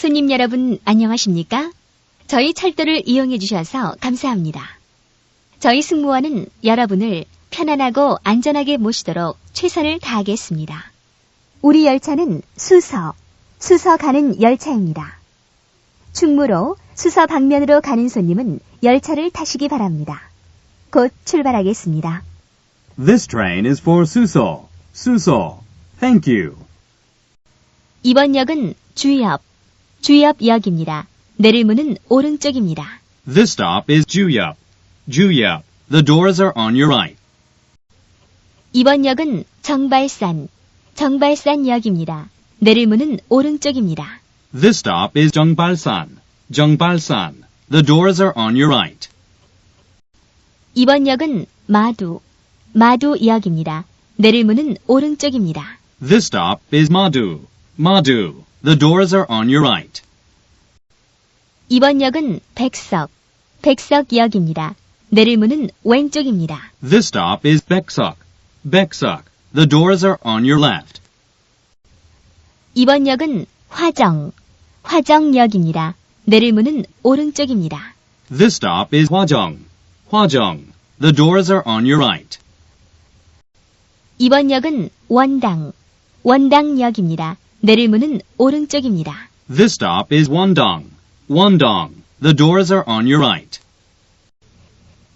손님 여러분 안녕하십니까? 저희 철도를 이용해 주셔서 감사합니다. 저희 승무원은 여러분을 편안하고 안전하게 모시도록 최선을 다하겠습니다. 우리 열차는 수서, 수서 가는 열차입니다. 충무로 수서 방면으로 가는 손님은 열차를 타시기 바랍니다. 곧 출발하겠습니다. This train is for Suso. Suso. Thank you. 이번 역은 주엽, 주엽역입니다. 내릴 문은 오른쪽입니다. This stop is Juyup. Juyup. The doors are on your right. 이번 역은 정발산, 정발산역입니다. 내릴 문은 오른쪽입니다. This stop is Jungbalsan. Jungbalsan. The doors are on your right. 이번 역은 마두, 마두역입니다. 내릴 문은 오른쪽입니다. This stop is Madu. Madu. The doors are on your right. 이번 역은 백석, 백석역입니다. 내릴 문은 왼쪽입니다. This stop is Beksuk. Beksuk. The doors are on your left. 이번 역은 화정, 화정역입니다. 내릴 문은 오른쪽입니다. This stop is Hwajong. Hwajong. The doors are on your right. 이번 역은 원당, 원당역입니다. 내릴 문은 오른쪽입니다. This stop is Wandong. Wandong. The doors are on your right.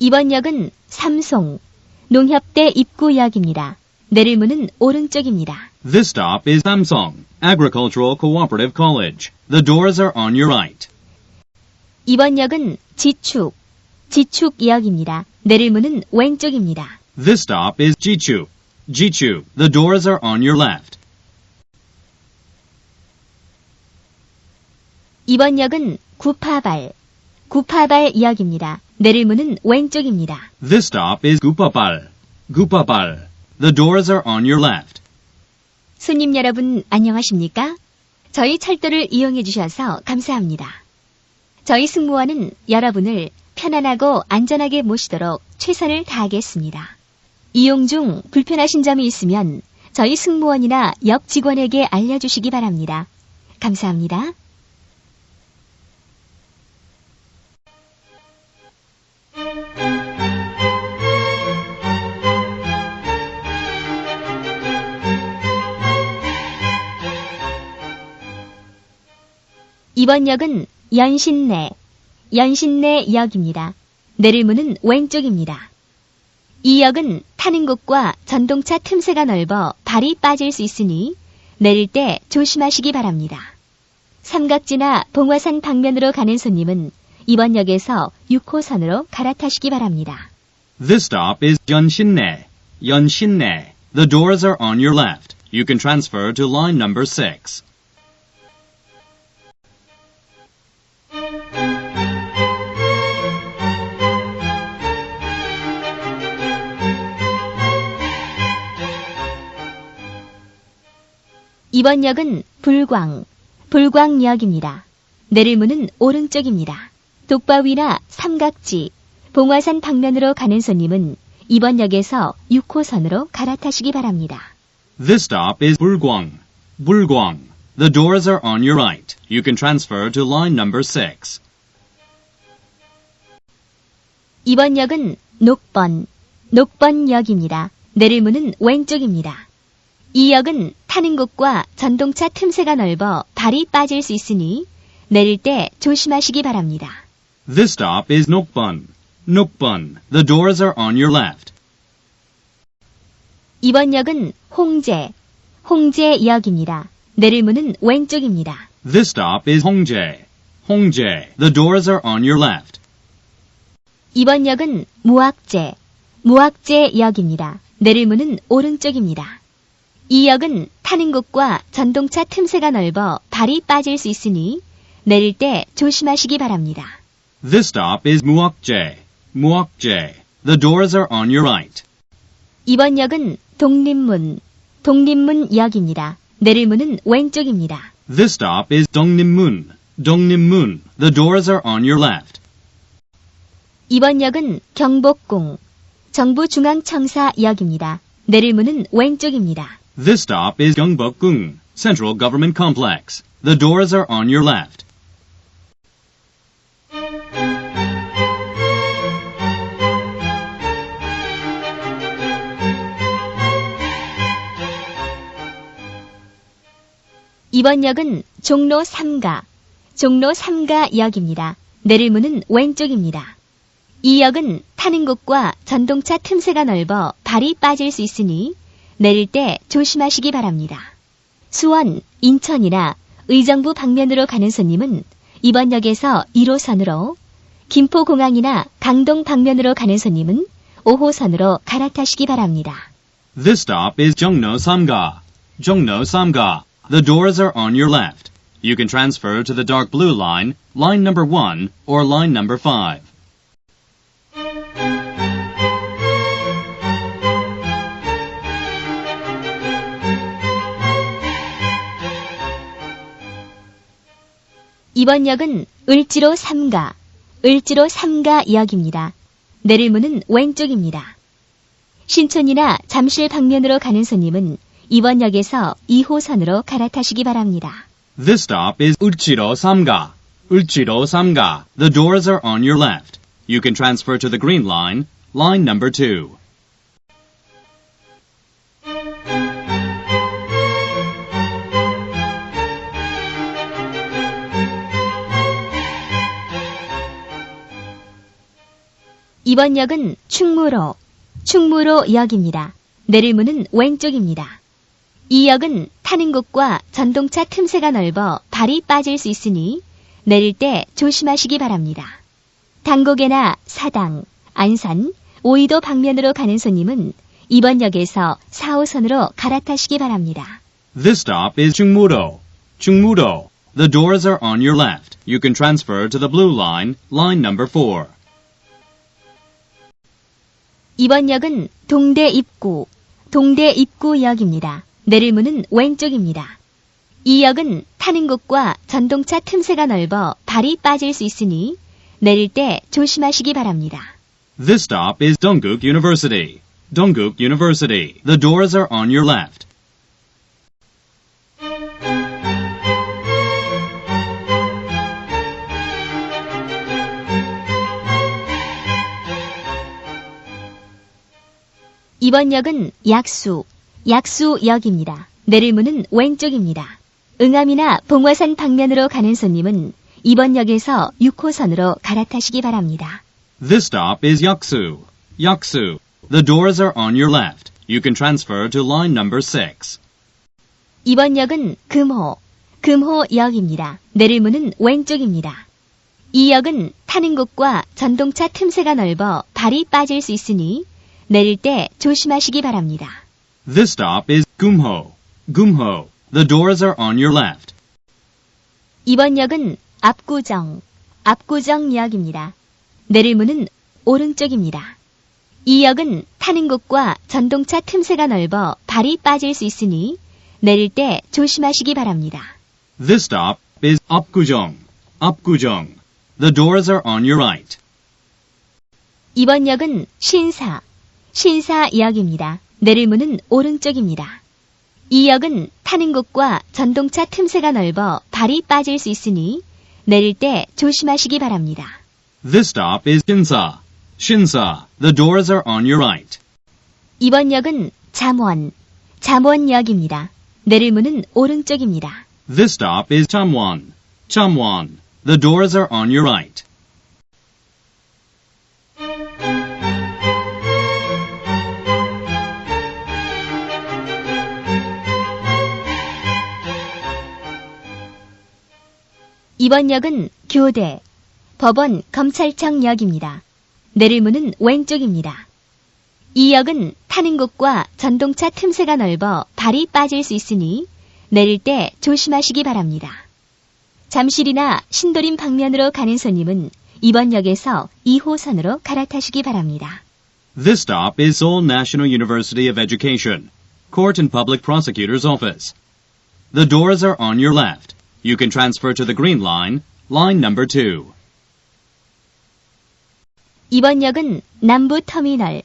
이번 역은 삼송, 농협대 입구역입니다. 내릴 문은 오른쪽입니다. This stop is Samsung Agricultural Cooperative College. The doors are on your right. 이번 역은 지축, 지축역입니다. 내릴 문은 왼쪽입니다. This stop is Jichu. Jichu. The doors are on your left. 이번 역은 구파발, 구파발 역입니다. 내릴 문은 왼쪽입니다. This stop is Gupapal. Gupapal. The doors are on your left. 손님 여러분 안녕하십니까? 저희 철도를 이용해 주셔서 감사합니다. 저희 승무원은 여러분을 편안하고 안전하게 모시도록 최선을 다하겠습니다. 이용 중 불편하신 점이 있으면 저희 승무원이나 역 직원에게 알려주시기 바랍니다. 감사합니다. 이번 역은 연신내, 연신내 역입니다. 내릴 문은 왼쪽입니다. 이 역은 타는 곳과 전동차 틈새가 넓어 발이 빠질 수 있으니 내릴 때 조심하시기 바랍니다. 삼각지나 봉화산 방면으로 가는 손님은 이번 역에서 6호선으로 갈아타시기 바랍니다. This stop is Yeonshinne. Yeonshinne. The doors are on your left. You can transfer to line number 6. 이번 역은 불광, 불광역입니다. 내릴 문은 오른쪽입니다. 독바위나 삼각지, 봉화산 방면으로 가는 손님은 이번 역에서 6호선으로 갈아타시기 바랍니다. This stop is Bulgwang. Bulgwang. The doors are on your right. You can transfer to line number 6. 이번 역은 녹번, 녹번역입니다. 내릴 문은 왼쪽입니다. 이 역은 타는 곳과 전동차 틈새가 넓어 발이 빠질 수 있으니 내릴 때 조심하시기 바랍니다. This stop is Nokbun. Nokbun. The doors are on your left. 이번 역은 홍제, 홍제역입니다. 내릴 문은 왼쪽입니다. This stop is Hongjae. Hongjae. The doors are on your left. 이번 역은 무악제, 무악제역입니다. 내릴 문은 오른쪽입니다. 이 역은 타는 곳과 전동차 틈새가 넓어 발이 빠질 수 있으니 내릴 때 조심하시기 바랍니다. This stop is Muokjae. Muokjae. The doors are on your right. 이번 역은 독립문, 독립문역입니다. 내릴 문은 왼쪽입니다. This stop is Dongnimmun. Dongnimmun. The doors are on your left. 이번 역은 경복궁, 정부중앙청사역입니다. 내릴 문은 왼쪽입니다. This stop is Gyeongbokgung. Central Government Complex. The doors are on your left. 이번 역은 종로 3가, 종로 3가 역입니다. 내릴 문은 왼쪽입니다. 이 역은 타는 곳과 전동차 틈새가 넓어 발이 빠질 수 있으니 내릴 때 조심하시기 바랍니다. 수원, 인천이나 의정부 방면으로 가는 손님은 이번 역에서 1호선으로, 김포공항이나 강동 방면으로 가는 손님은 5호선으로 갈아타시기 바랍니다. This stop is Jongno Samga. Jongno Samga. The doors are on your left. You can transfer to the dark blue line, line number 1, or line number 5. 이번 역은 을지로 3가, 을지로 3가 역입니다. 내릴 문은 왼쪽입니다. 신촌이나 잠실 방면으로 가는 손님은 이번 역에서 2호선으로 갈아타시기 바랍니다. This stop is Uchiro Samga. Uchiro Samga. The doors are on your left. You can transfer to the green line, line number 2. 이번 역은 충무로, 충무로 역입니다. 내릴 문은 왼쪽입니다. 이 역은 타는 곳과 전동차 틈새가 넓어 발이 빠질 수 있으니 내릴 때 조심하시기 바랍니다. 당곡에나 사당, 안산, 오이도 방면으로 가는 손님은 이번 역에서 4호선으로 갈아타시기 바랍니다. This stop is Chungmuro. Chungmuro. The doors are on your left. You can transfer to the blue line, line number 4. 이번 역은 동대 입구, 동대 입구역입니다. 내릴 문은 왼쪽입니다. 이 역은 타는 곳과 전동차 틈새가 넓어 발이 빠질 수 있으니 내릴 때 조심하시기 바랍니다. This stop is Dongguk University. Dongguk University. The doors are on your left. 이번 역은 약수, 약수역입니다. 내릴 문은 왼쪽입니다. 응암이나 봉화산 방면으로 가는 손님은 이번 역에서 6호선으로 갈아타시기 바랍니다. This stop is Yaksu. Yaksu. The doors are on your left. You can transfer to line number 6. 이번 역은 금호, 금호역입니다. 내릴 문은 왼쪽입니다. 이 역은 타는 곳과 전동차 틈새가 넓어 발이 빠질 수 있으니 내릴 때 조심하시기 바랍니다. This stop is Gumho. Gumho. The doors are on your left. 이번 역은 압구정, 압구정역입니다. 내릴 문은 오른쪽입니다. 이 역은 타는 곳과 전동차 틈새가 넓어 발이 빠질 수 있으니 내릴 때 조심하시기 바랍니다. This stop is Apgujong. Apgujong. The doors are on your right. 이번 역은 신사, 신사역입니다. 내릴 문은 오른쪽입니다. 이 역은 타는 곳과 전동차 틈새가 넓어 발이 빠질 수 있으니 내릴 때 조심하시기 바랍니다. This stop is Shinsa. Shinsa. The doors are on your right. 이번 역은 잠원, 잠원역입니다. 내릴 문은 오른쪽입니다. This stop is Chamwon. Chamwon. The doors are on your right. 이번 역은 교대, 법원, 검찰청역입니다. 내릴 문은 왼쪽입니다. 이 역은 타는 곳과 전동차 틈새가 넓어 발이 빠질 수 있으니 내릴 때 조심하시기 바랍니다. 잠실이나 신도림 방면으로 가는 손님은 이번 역에서 2호선으로 갈아타시기 바랍니다. This stop is Seoul National University of Education, Court and Public Prosecutor's Office. The doors are on your left. You can transfer to the green line, line number 2. 이번 역은 남부터미널,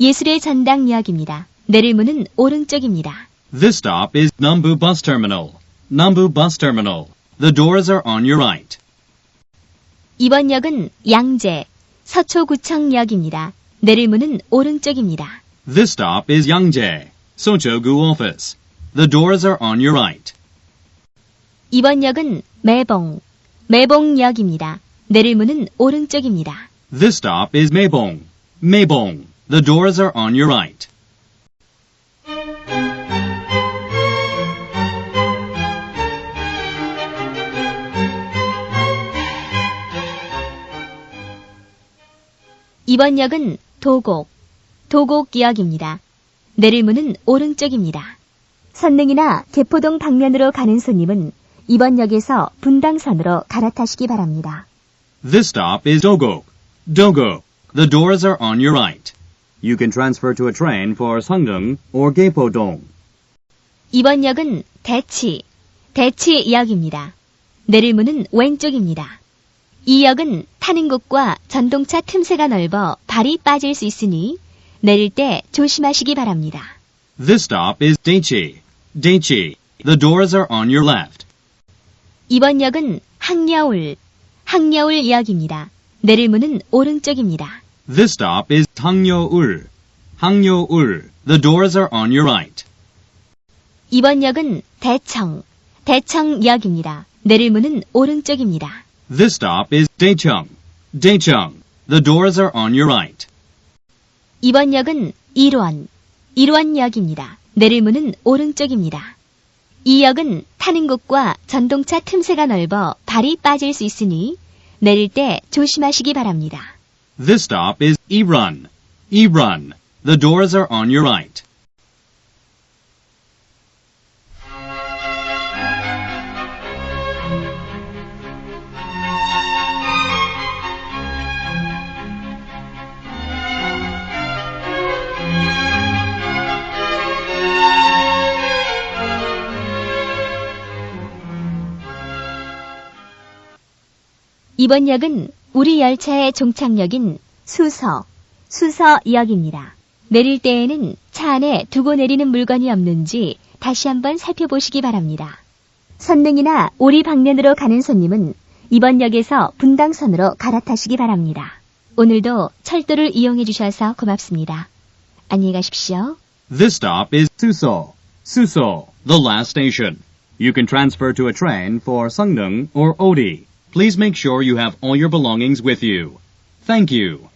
예술의 전당역입니다. 내릴 문은 오른쪽입니다. This stop is Nambu Bus Terminal. Nambu Bus Terminal. The doors are on your right. 이번 역은 양재, 서초구청역입니다. 내릴 문은 오른쪽입니다. This stop is Yangjae, Sochogu Office. The doors are on your right. 이번 역은 매봉, 매봉역입니다. 내릴 문은 오른쪽입니다. This stop is Meibong. The doors are on your right. 이번 역은 도곡, 도곡역입니다. 내릴 문은 오른쪽입니다. 선릉이나 개포동 방면으로 가는 손님은 이번 역에서 분당선으로 갈아타시기 바랍니다. This stop is Dogok, Dogok. The doors are on your right. You can transfer to a train for Sangdong or Gapodong. 이번 역은 대치, 대치역입니다. 내릴 문은 왼쪽입니다. 이 역은 타는 곳과 전동차 틈새가 넓어 발이 빠질 수 있으니 내릴 때 조심하시기 바랍니다. This stop is Daichi, Daichi. The doors are on your left. 이번 역은 항려울, 항려울역입니다. 내릴 문은 오른쪽입니다. This stop is Hangyo-ul, Hangyo-ul. The doors are on your right. 이번 역은 대청, 대청 역입니다. 내릴 문은 오른쪽입니다. This stop is Daechung, Daechung. The doors are on your right. 이번 역은 일원, 일원 역입니다. 내릴 문은 오른쪽입니다. 이 역은 타는 곳과 전동차 틈새가 넓어 발이 빠질 수 있으니 내릴 때 조심하시기 바랍니다. This stop is Irun, Irun. The doors are on your right. 이번 역은 우리 열차의 종착역인 수서, 수서역입니다. 내릴 때에는 차 안에 두고 내리는 물건이 없는지 다시 한번 살펴보시기 바랍니다. 선릉이나 오리 방면으로 가는 손님은 이번 역에서 분당선으로 갈아타시기 바랍니다. 오늘도 철도를 이용해 주셔서 고맙습니다. 안녕히 가십시오. This stop is Suso, Suso, the last station. You can transfer to a train for Sangdong or Odi. Please make sure you have all your belongings with you. Thank you.